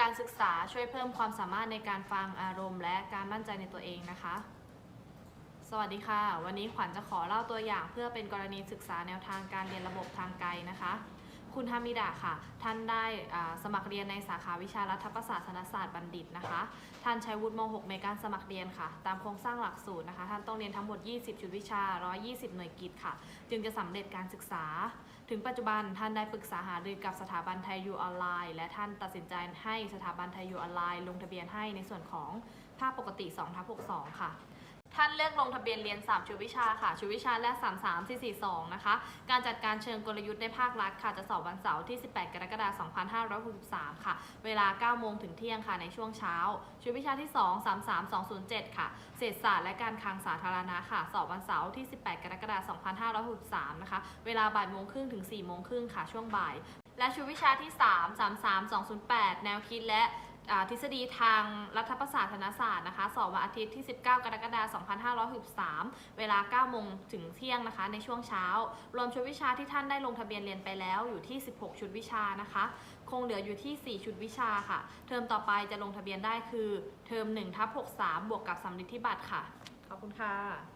การศึกษาช่วยเพิ่มความสามารถในการฟังอารมณ์ และการมั่นใจในตัวเองนะคะ สวัสดีค่ะ วันนี้ขวัญจะขอเล่าตัวอย่างเพื่อเป็นกรณีศึกษาแนวทางการเรียนระบบทางไกลนะคะ คุณฮามิดะค่ะ ท่านได้สมัครเรียนในสาขาวิชารัฐประศาสนศาสตร์บัณฑิตนะคะ ท่านใช้วุฒิม .6 ในการสมัครเรียนค่ะ ตามโครงสร้างหลักสูตรนะคะ ท่านต้องเรียนทั้งหมด 20 ชุดวิชา 120 หน่วยกิตค่ะ จึงจะสำเร็จการศึกษา ถึงปัจจุบันท่านได้ปรึกษาหารือกับสถาบันไทยยูออนไลน์ และท่านตัดสินใจให้สถาบันไทยยูออนไลน์ ลงทะเบียนให้ในส่วนของภาคปกติ2ทับ62 ค่ะ ท่านเลือกลงทะเบียนเรียน 3 ชุดวิชาค่ะ ชุดวิชาแรก 3 3 4 4 2 นะคะ การจัดการเชิงกลยุทธ์ในภาครัฐค่ะ จะสอบวันเสาร์ที่ 18 กรกฎาคม2563 ค่ะ เวลา 9 โมงถึงเที่ยงค่ะ ในช่วงเช้า ชุดวิชาที่ 2 3 3 2 0 7 ค่ะ เศรษฐศาสตร์และการคลังสาธารณะค่ะ สอบวันเสาร์ที่ 18 กรกฎาคม2563 นะคะ เวลาบ่ายโมงครึ่งถึง4โมงครึ่งค่ะ ช่วงบ่าย และชุดวิชาที่ 3 3 3 2 0 8 แนวคิดและ ทฤษฎีทางรัฐประศาสนศาสตร์นะคะสอบวันอาทิตย์ที่ 19 กรกฎาคม 2563 เวลา 9 โมงถึงเที่ยงนะคะ ในช่วงเช้า รวมชุดวิชาที่ท่านได้ลงทะเบียนเรียนไปแล้วอยู่ที่ 16 ชุดวิชานะคะ คงเหลืออยู่ที่ 4 ชุดวิชาค่ะ เทอมต่อไปจะลงทะเบียนได้คือ เทอม1ทับ63 บวกกับสำลิดที่บัตรค่ะ ขอบคุณค่ะ